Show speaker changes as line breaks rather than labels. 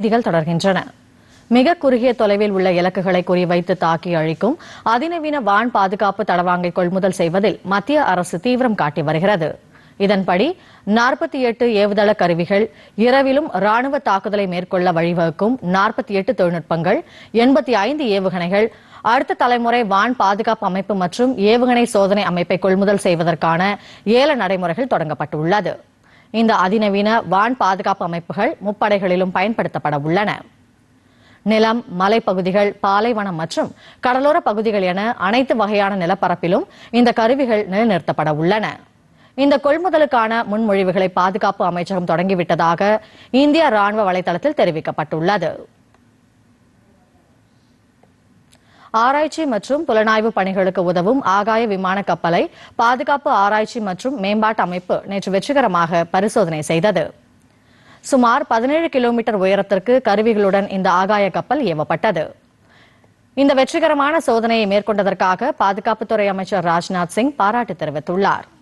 செய்திகள் தொடர்கின்றன மிக குறுகிய தொலைவில் உள்ள இலக்குகளை குறிவைத்து தாக்கி அழிக்கும் அதிநவீன வான் பாதுகாப்பு தடவாங்கை கொள்முதல் செய்வதில் மத்திய அரசு தீவிரம் காட்டி வருகிறது இதன்படி நாற்பத்தி எட்டு ஏவுதள கருவிகள் இரவிலும் ராணுவ தாக்குதலை மேற்கொள்ள வழிவகுக்கும் நாற்பத்தி எட்டு தொழில்நுட்பங்கள் எண்பத்தி ஐந்து ஏவுகணைகள் அடுத்த தலைமுறை வான் பாதுகாப்பு அமைப்பு மற்றும் ஏவுகணை சோதனை அமைப்பை கொள்முதல் செய்வதற்கான ஏல நடைமுறைகள் தொடங்கப்பட்டுள்ளது இந்த அதிநவீன வான் பாதுகாப்பு அமைப்புகள் முப்படைகளிலும் பயன்படுத்தப்பட உள்ளன நிலம் மலைப்பகுதிகள் பாலைவனம் மற்றும் கடலோர பகுதிகள் என அனைத்து வகையான நிலப்பரப்பிலும் இந்த கருவிகள் நிலைநிறுத்தப்பட உள்ளன இந்த கொள்முதலுக்கான முன்மொழிவுகளை பாதுகாப்பு அமைச்சகம் தொடங்கிவிட்டதாக இந்திய ராணுவ வலைதளத்தில் தெரிவிக்கப்பட்டுள்ளது ஆராய்ச்சி மற்றும் புலனாய்வு பணிகளுக்கு உதவும் ஆகாய விமான கப்பலை பாதுகாப்பு ஆராய்ச்சி மற்றும் மேம்பாட்டு அமைப்பு நேற்று வெற்றிகரமாக பரிசோதனை செய்தது சுமார் பதினேழு கிலோமீட்டர் உயரத்திற்கு கருவிகளுடன் இந்த ஆகாய கப்பல் ஏவப்பட்டது இந்த வெற்றிகரமான சோதனையை மேற்கொண்டதற்காக பாதுகாப்புத்துறை அமைச்சர் ராஜ்நாத் சிங் பாராட்டு தெரிவித்துள்ளார்